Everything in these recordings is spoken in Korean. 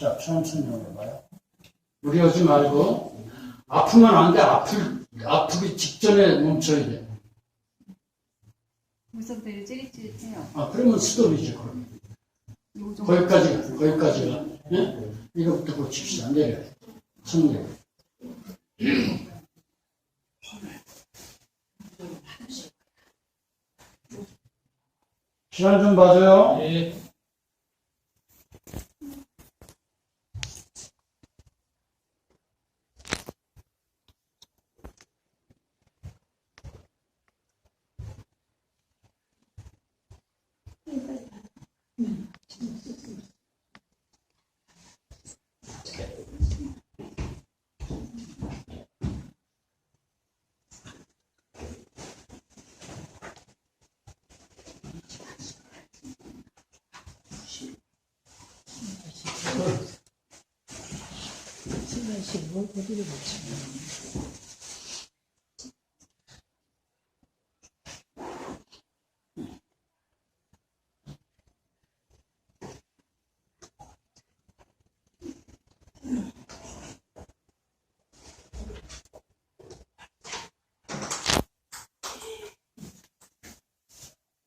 자, 천천히 올려봐요. 무리하지 말고, 아프면 안 돼. 아플, 아프기 직전에 멈춰야 돼. 벌써부터 이제 찌릿찌릿해요. 아, 그러면 스톱이지, 그럼. 요 정도. 거기까지, 거기까지가. 예? 이거부터 고칩시다. 내려. 손 내려. 시간 좀 봐줘요. 예.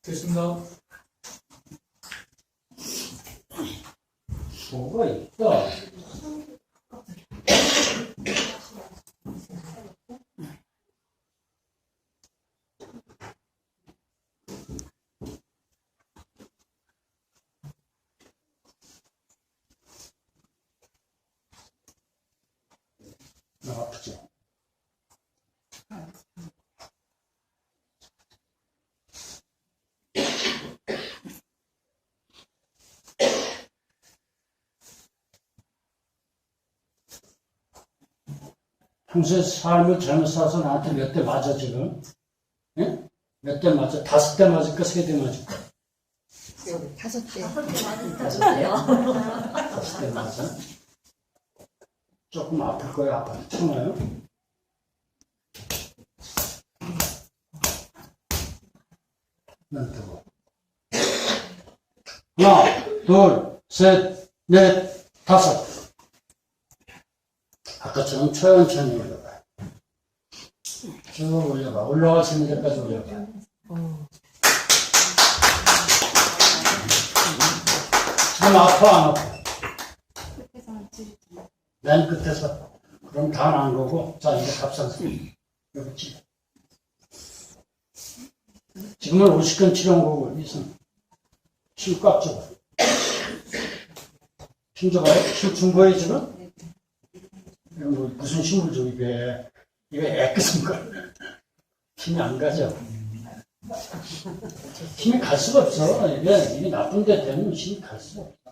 됐습니다. 뭐가 있다. 나 아프죠? 평소에 삶을 잘못 살아서 나한테 몇 대 맞아, 지금? 예? 몇 대 맞아? 다섯 대 맞을까? 세 대 맞을까? 다섯 대. 다섯 대 맞아? 조금 아플 거예요, 아파도 참아요? 난 두고. 하나, 둘, 셋, 넷, 다섯. 아까처럼 천천히 올려봐. 쭉 올려봐. 올라갈 수 있는 데까지 올려봐. 지금 아파, 안 아파? 맨 끝에서. 그럼 다 난 거고. 자, 이제 갑상선. 여기 찌 지금은 50건 치료한 거고, 이선. 힘꽉 줘봐. 힘 줘봐요? 힘준 거예요, 지금? 이거 뭐 무슨 힘을 줘, 이게. 이게 애끗한 거. 힘이 안 가죠? 힘이 갈 수가 없어. 이게, 이게 나쁜 데 되면 힘이 갈 수가 없어.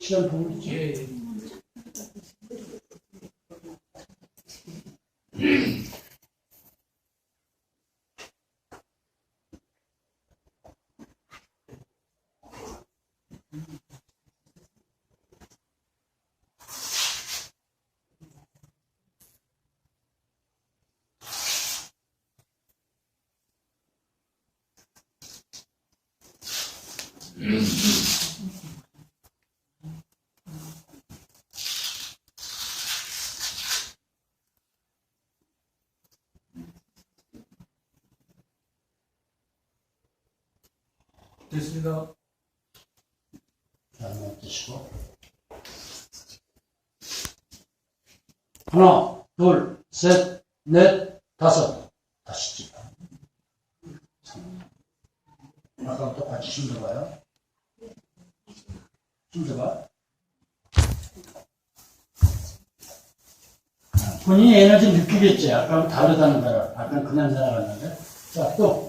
시간 보고 있지? 예. 됐습니다. 자, 한번 드시고. 하나, 둘, 셋, 넷, 다섯. 다시 찍어. 아까 똑같이 힘들어봐요. 힘들어봐. 본인이 에너지 느끼겠지. 아까는 다르다는 거야. 아까는 그냥 살아갔는데. 자, 또.